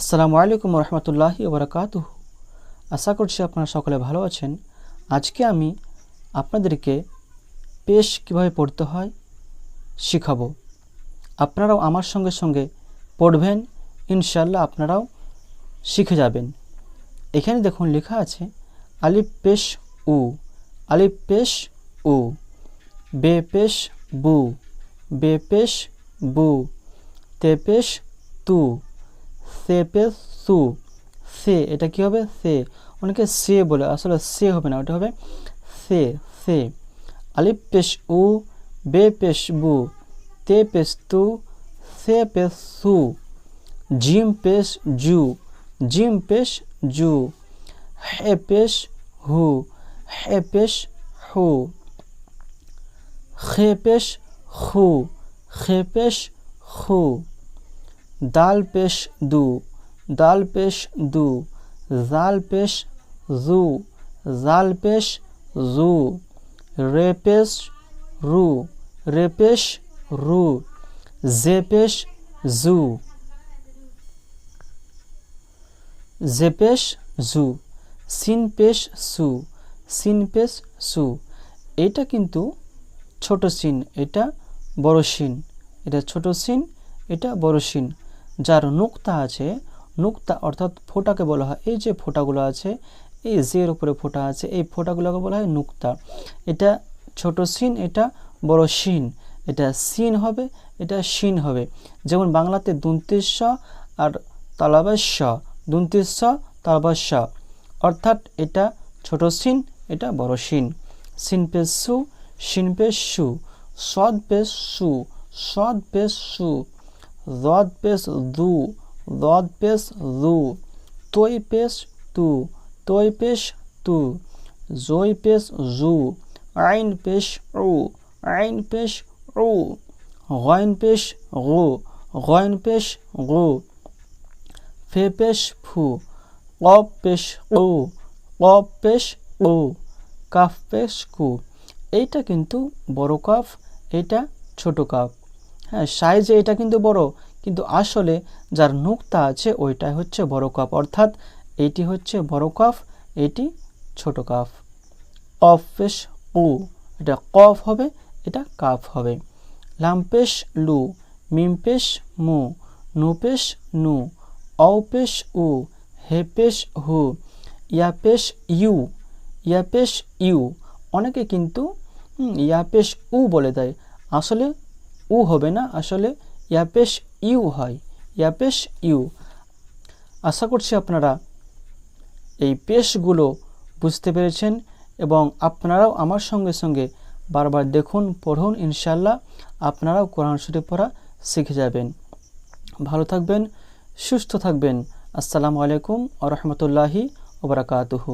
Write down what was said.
আসসালামু আলাইকুম রহমতুল্লাহি ওবরাকাতুহ। আশা করছি আপনারা সকলে ভালো আছেন। আজকে আমি আপনাদেরকে পেশ কীভাবে পড়তে হয় শিখাবো। আপনারাও আমার সঙ্গে সঙ্গে পড়বেন ইনশাল্লাহ আপনারাও শিখে যাবেন। এখানে দেখুন লেখা আছে, আলিফ পেশ উ, আলিফ পেশ উ, বে পেশ বু, বে পেশ বু, তে পেশ তু সে পেশ সু। সে, এটা কি হবে? সে। অনেকে সে বলে, আসলে সে হবে না, ওটা হবে সে সে। আলিফ পেশ উ, বে পেশ বু, তে পেশ তু, সে পেশ সু। জিম পেশ জু, জিম পেশ জু। হে পেশ হু, হে পেশ হু। খে পেশ খু খে পেশ খু দাল পেশ দু দাল পেশ দু জাল পেশ জু জাল পেশ জু, রেপেশ রু রেপেশ রু জে পেশ জু। জে পেশ জু সিন পেশ সু সিন পেশ সু। এটা কিন্তু ছোট সিন, এটা বড় সিন। এটা ছোট সিন, এটা বড় সিন। যার নুক্তা আছে, নুক্তা অর্থাৎ ফোটাকে বলা হয়। এই যে ফোটাগুলো আছে, এই জের উপরে ফোটা আছে, এই ফোটাগুলোকে বলা হয় নুক্তা। এটা ছোট সিন, এটা বড় সিন এটা সিন হবে, এটা সিন হবে। যেমন বাংলাতে দুন্তিস্য আর তালাবাস্য। দুন্তিস্য তালাবাস্য। অর্থাৎ এটা ছোট সিন, এটা বড় সিন সিন পেশ সু সিন পেশ সু। সদ পেশ সু, সদ পেশ সু। রদ পেশ দু রদ পেশ দু তৈ পেশ তু তৈ পেশ তু জয় পেশ জু আইন পেশ উ আইন পেশ উ গয়ন পেশ গু গয়ন পেশ গু ফে পেশ ফু কপ পেশ উ কপ পেশ উ কাফ পেশ কু এইটা কিন্তু বড় কাফ এটা ছোট কাফ। হ্যাঁ সাইজে এটা কিন্তু বড়, কিন্তু আসলে যার নুক্তা আছে ওইটাই হচ্ছে বড় কাপ। অর্থাৎ এটি হচ্ছে বড় কাফ এটি ছোট কাফ কফ পেশ উ এটা কফ হবে, এটা কাফ হবে। লাম্পেশ লু, মিম পেশ মু, নু পেশ নু অ পেশ উ হেপেশ হু, ইয়া পেশ ইউ ইয়াপেশ ইউ। অনেকে কিন্তু ইয়া পেশ উ বলে দেয়। আসলে উ হবে না, আসলে ইয়াপেশ ইউ হয়, ইয়াপেশ ইউ। আশা করছি আপনারা এই পেশগুলো বুঝতে পেরেছেন এবং আপনারাও আমার সঙ্গে সঙ্গে বারবার দেখুন, পড়ুন ইনশাল্লাহ আপনারাও কোরআন শরীফ পড়া শিখে যাবেন। ভালো থাকবেন, সুস্থ থাকবেন। আসসালামু আলাইকুম আ রহমতুল্লাহি ওবরাকাতুহু